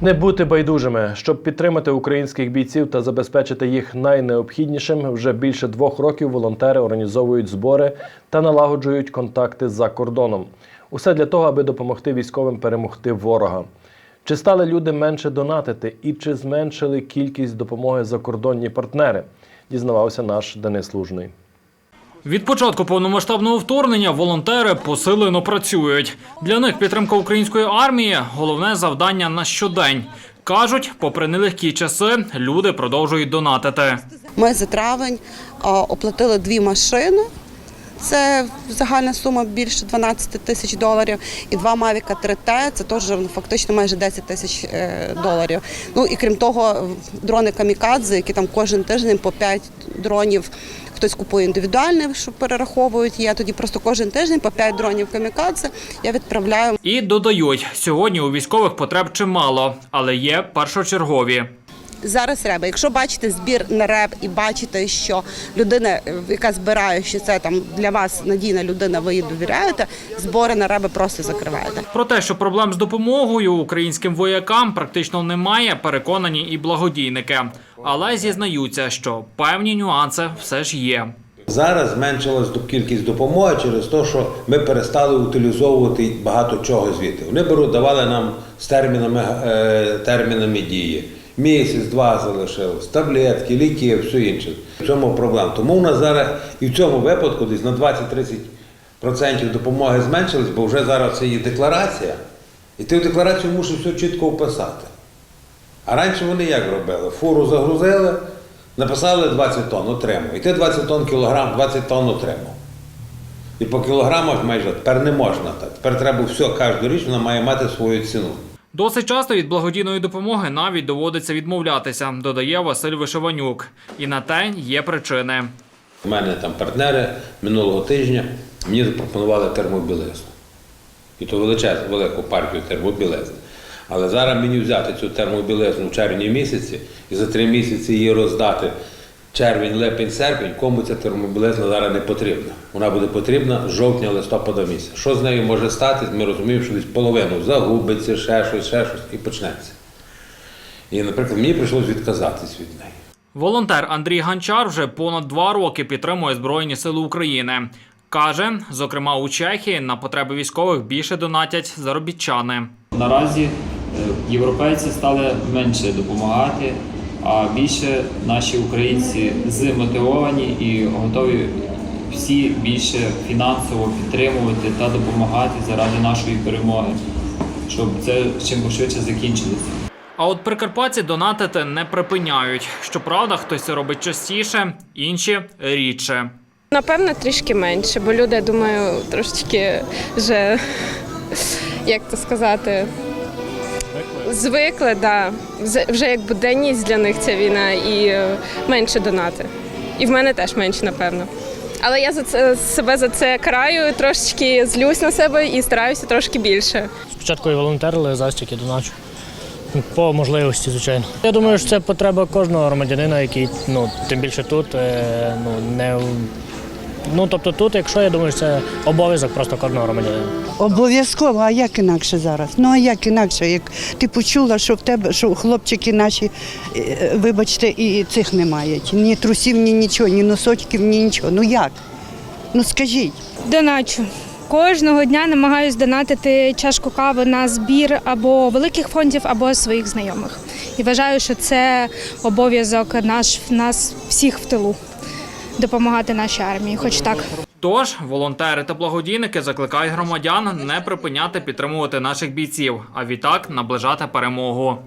Не бути байдужими, щоб підтримати українських бійців та забезпечити їх найнеобхіднішим, вже більше двох років волонтери організовують збори та налагоджують контакти за кордоном. Усе для того, аби допомогти військовим перемогти ворога. Чи стали люди менше донатити і чи зменшили кількість допомоги закордонні партнери? Дізнавався наш Денис Лужний. Від початку повномасштабного вторгнення волонтери посилено працюють. Для них підтримка української армії головне завдання на щодень. Кажуть, попри нелегкі часи, люди продовжують донатити. Ми за травень оплатили дві машини. Це загальна сума більше 12 тисяч доларів. І два Mavic 3T, це теж фактично майже 10 тисяч е, доларів. Ну і крім того, дрони камікадзе, які там кожен тиждень по 5 дронів. Хтось купує індивідуальні, що перераховують. Я тоді просто кожен тиждень по 5 дронів камікадзе я відправляю І додають, сьогодні у військових потреб чимало, але є першочергові. Зараз треба. Якщо бачите збір на реп і бачите, що людина, е, яка збирає, що це там для вас надійна людина, ви їй довіряєте, збори на реби просто закриваєте. Про те, що проблем з допомогою українським воякам практично немає, переконані і благодійники. Але зізнаються, що певні нюанси все ж є. Зараз зменшилась до- кількість допомоги через те, що ми перестали утилізовувати багато чого звідти. Вони беруть, давали нам з термінами, е, термінами дії. Місяць, два залишилось, таблетки, ліки, все інше. В цьому проблема. Тому у нас зараз і в цьому випадку десь на 20-30% допомоги зменшились, бо вже зараз це є декларація, і ти в декларацію мусиш все чітко вписати. А раніше вони як робили? Фуру загрузили, написали 20 тонн, отримав. І ти 20 тонн кілограм, 20 тонн отримав. І по кілограмах майже тепер не можна так. Тепер треба все, кожну річ вона має мати свою ціну. Досить часто від благодійної допомоги навіть доводиться відмовлятися, додає Василь Вишиванюк. І на те є причини. У мене там партнери минулого тижня мені запропонували термобілизну. І то величезну, велику партію термобілизни. Але зараз мені взяти цю термобілизну в червні місяці і за три місяці її роздати червень, липень, серпень, кому ця термобілизна зараз не потрібна. Вона буде потрібна з жовтня, листопада місяця. Що з нею може стати? Ми розуміємо, що десь половину загубиться, ще щось, ще щось і почнеться. І, наприклад, мені прийшлося відказатись від неї. Волонтер Андрій Ганчар вже понад два роки підтримує Збройні Сили України. Каже, зокрема у Чехії на потреби військових більше донатять заробітчани. Наразі е, європейці стали менше допомагати, а більше наші українці змотивовані і готові всі більше фінансово підтримувати та допомагати заради нашої перемоги, щоб це чим пошвидше закінчилося. А от прикарпатці донатити не припиняють. Щоправда, хтось робить частіше, інші рідше. Напевно, трішки менше, бо люди, я думаю, трошечки вже, як то сказати, звикли, да. Вже- як буденність для них ця війна і е, менше донати. І в мене теж менше, напевно. Але я за це себе за це караю, трошечки злюсь на себе і стараюся трошки більше. Спочатку і волонтерили, зараз тільки доначу. По можливості, звичайно. Я думаю, що це потреба кожного громадянина, який ну, тим більше тут, е, ну, не ну, тобто тут, якщо я думаю, що це обов'язок просто кожного громадянина. Обов'язково, а як інакше зараз? Ну а як інакше, як ти почула, що в тебе, що хлопчики наші, е, вибачте, і цих не мають. Ні трусів, ні нічого, ні носочків, ні нічого. Ну як? Ну скажіть. Доначу. Кожного дня намагаюсь донатити чашку кави на збір або великих фондів, або своїх знайомих. І вважаю, що це обов'язок наш нас всіх в тилу допомагати нашій армії, хоч так. Тож волонтери та благодійники закликають громадян не припиняти підтримувати наших бійців, а відтак наближати перемогу.